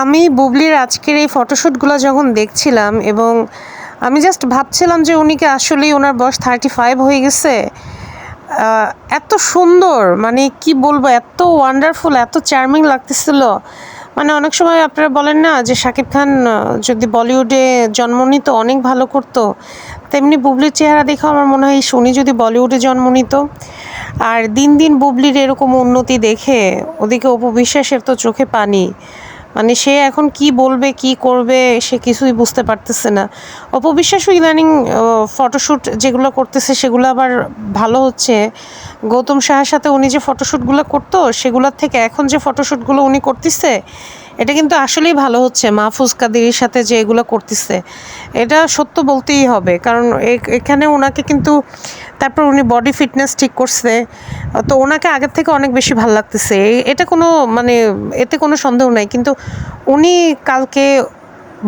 আমি বুবলির আজকের এই ফটোশ্যুটগুলো যখন দেখছিলাম এবং আমি জাস্ট ভাবছিলাম যে উনিকে আসলেই ওনার বয়স থার্টি ফাইভ হয়ে গেছে এত সুন্দর মানে কি বলব, এত ওয়ান্ডারফুল এত চার্মিং লাগতেছিল। মানে অনেক সময় আপনারা বলেন না যে শাকিব খান যদি বলিউডে জন্ম নিত, অনেক ভালো করতো। তেমনি বুবলির চেহারা দেখে আমার মনে হয় উনি যদি বলিউডে জন্ম নিত। আর দিন দিন বুবলির এরকম উন্নতি দেখে, ওদিকে অপবিশ্বাসের তো চোখে পানি। মানে সে এখন কি বলবে, কি করবে, সে কিছুই বুঝতে পারতেছে না। অপবিশ্বাসও ইদানিং ফটোশ্যুট যেগুলো করতেছে সেগুলো আবার ভালো হচ্ছে। গৌতম শাহের সাথে উনি যে ফটোশ্যুটগুলো করতো, সেগুলোর থেকে এখন যে ফটোশ্যুটগুলো উনি করতেছে এটা কিন্তু আসলেই ভালো হচ্ছে মাহফুজ কাদির সাথে যে এগুলো করতেছে। এটা সত্য বলতেই হবে, কারণ এখানে ওনাকে কিন্তু, তারপর উনি বডি ফিটনেস ঠিক করছে, তো ওনাকে আগের থেকে অনেক বেশি ভালো লাগতেছে। এটা কোনো মানে এতে কোনো সন্দেহ নাই, কিন্তু উনি কালকে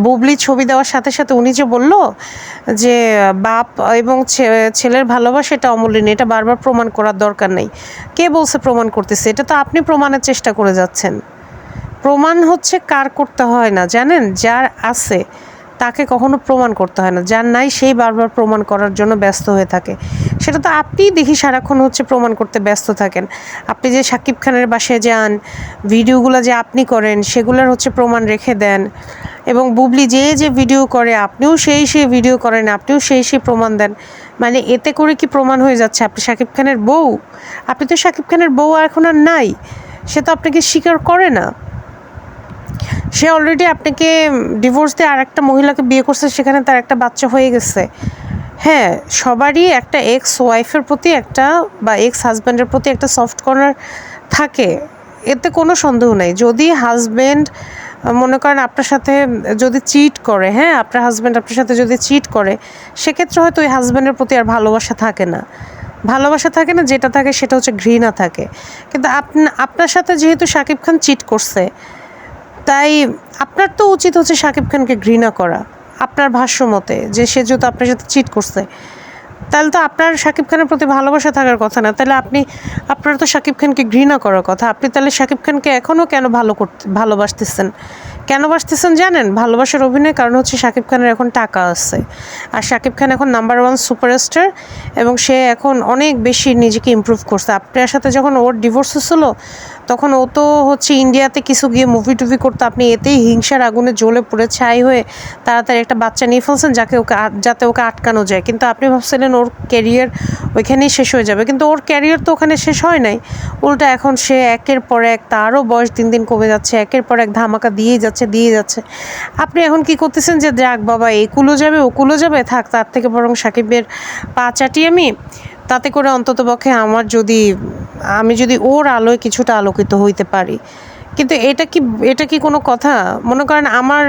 বুবলি ছবি দেওয়ার সাথে সাথে উনি যে বলল যে, বাপ এবং ছেলের ভালোবাসা এটা অমূল্যনীয় এটা বারবার প্রমাণ করার দরকার নেই। কে বলছে প্রমাণ করতেছে? এটা তো আপনি প্রমাণের চেষ্টা করে যাচ্ছেন। প্রমাণ হচ্ছে কার করতে হয় না, জানেন? যার আছে, তাকে কখনো প্রমাণ করতে হয় না। যার নাই, সেই বারবার প্রমাণ করার জন্য ব্যস্ত হয়ে থাকে। সেটা তো আপনিই দেখি সারাক্ষণ হচ্ছে প্রমাণ করতে ব্যস্ত থাকেন। আপনি যে সাকিব খানের বাসায় যান, ভিডিওগুলো যে আপনি করেন, সেগুলোর হচ্ছে প্রমাণ রেখে দেন এবং বুবলি যে যে ভিডিও করে, আপনিও সেই সেই ভিডিও করেন, আপনিও সেই সেই প্রমাণ দেন। মানে এতে করে কি প্রমাণ হয়ে যাচ্ছে? আপনি সাকিব খানের বউ? আপনি তো সাকিব খানের বউ এখন আর নাই। সে তো আপনাকে স্বীকার করে না। সে অলরেডি আপনাকে ডিভোর্স দিয়ে আর একটা মহিলাকে বিয়ে করছে, সেখানে তার একটা বাচ্চা হয়ে গেছে। হ্যাঁ সবারই একটা এক্স ওয়াইফের প্রতি একটা বা এক্স হাজব্যান্ডের প্রতি একটা সফট কর্নার থাকে। এতে কোনো সন্দেহ নেই। যদি হাজব্যান্ড মনে করেন আপনার সাথে যদি চিট করে হ্যাঁ আপনার হাজব্যান্ড আপনার সাথে যদি চিট করে, সেক্ষেত্রে হয়তো ওই হাজব্যান্ডের প্রতি আর ভালোবাসা থাকে না। ভালোবাসা থাকে না, যেটা থাকে সেটা হচ্ছে ঘৃণা থাকে। কিন্তু আপনা, আপনার সাথে যেহেতু শাকিব খান চিট করছে তাই আপনার তো উচিত হচ্ছে শাকিব খানকে ঘৃণা করা, আপনার ভাষ্য মতে, যে সে যেহেতু আপনার সাথে চিট করছে। তাহলে তো আপনার শাকিব খানের প্রতি ভালোবাসা থাকার কথা না, তাহলে আপনি, আপনার তো শাকিব খানকে ঘৃণা করার কথা, আপনি তাহলে শাকিব খানকে এখনও কেন ভালো করতে, ভালোবাসতেছেন? কেন বাসতেছেন জানেন? ভালোবাসার অভিনয় কারণ হচ্ছে শাকিব খানের এখন টাকা আছে। আর শাকিব খান এখন নাম্বার ওয়ান সুপারস্টার এবং সে এখন অনেক বেশি নিজেকে ইমপ্রুভ করছে। আপনার সাথে যখন ওর ডিভোর্স হচ্ছিল তখন ও তো হচ্ছে ইন্ডিয়াতে কিছু গিয়ে মুভি টুভি করতো। আপনি এতেই হিংসার আগুনে জ্বলে পুড়ে ছাই হয়ে তাড়াতাড়ি একটা বাচ্চা নিয়ে ফেলছেন যাকে ওকে যাতে ওকে আটকানো যায়। কিন্তু আপনি ভাবছিলেন ওর ক্যারিয়ার ওইখানেই শেষ হয়ে যাবে। কিন্তু ওর ক্যারিয়ার তো ওখানে শেষ হয় নাই। উল্টা এখন সে একের পর এক তারও বয়স দিন দিন কমে যাচ্ছে, একের পর এক ধামাকা দিয়েই যাচ্ছে দিয়ে যাচ্ছে। আপনি এখন কি করতেছেন যে, যাক বাবা একুলো যাবে ওকুলো যাবে, থাক, তার থেকে বরং সাকিবের পা চাটি আমি, তাতে করে অন্তত পক্ষে আমার যদি আমি যদি ওর আলোয় কিছুটা আলোকিত হইতে পারি। কিন্তু এটা কি এটা কি কোনো কথা? মনে করেন আমার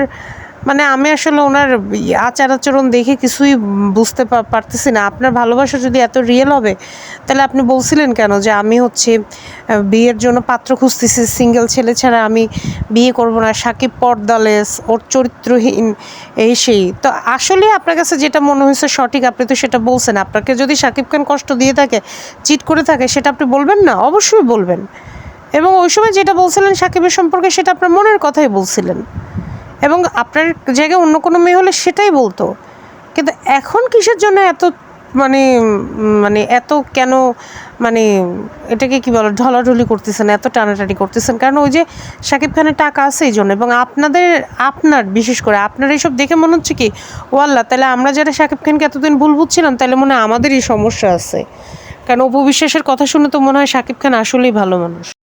মানে আমি আসলে ওনার আচার আচরণ দেখে কিছুই বুঝতে পারতেছি না। আপনার ভালোবাসা যদি এত রিয়েল হবে, তাহলে আপনি বলছিলেন কেন যে আমি হচ্ছে বিয়ের জন্য পাত্র খুঁজতেছি সিঙ্গেল ছেলে ছাড়া আমি বিয়ে করব না, সাকিব পর্দালেস, ওর চরিত্রহীন, এই সেই। তো আসলে আপনার কাছে যেটা মনে হয়েছে সঠিক, আপনি তো সেটা বলছেন। আপনাকে যদি সাকিব খান কষ্ট দিয়ে থাকে চিট করে থাকে, সেটা আপনি বলবেন না? অবশ্যই বলবেন। এবং ওই সময় যেটা বলছিলেন সাকিবের সম্পর্কে, সেটা আপনার মনের কথাই বলছিলেন। এবং আপনার জায়গায় অন্য কোনো মেয়ে হলে সেটাই বলতো। কিন্তু এখন কিসের জন্য এত মানে মানে এত কেন মানে এটাকে কি বলো, ঢলাঢলি করতেছেন, এত টানাটানি করতেছেন? কারণ ওই যে শাকিব খানের টাকা আছে এই জন্য এবং আপনাদের, আপনার, বিশেষ করে আপনার এইসব দেখে মনে হচ্ছে কি ও আল্লাহ তাহলে আমরা যারা শাকিব খানকে এতদিন ভুল বুঝছিলাম, তাহলে মনে হয় আমাদেরই সমস্যা আছে। কারণ অপবিশ্বাসের কথা শুনে তো মনে হয় শাকিব খান আসলেই ভালো মানুষ।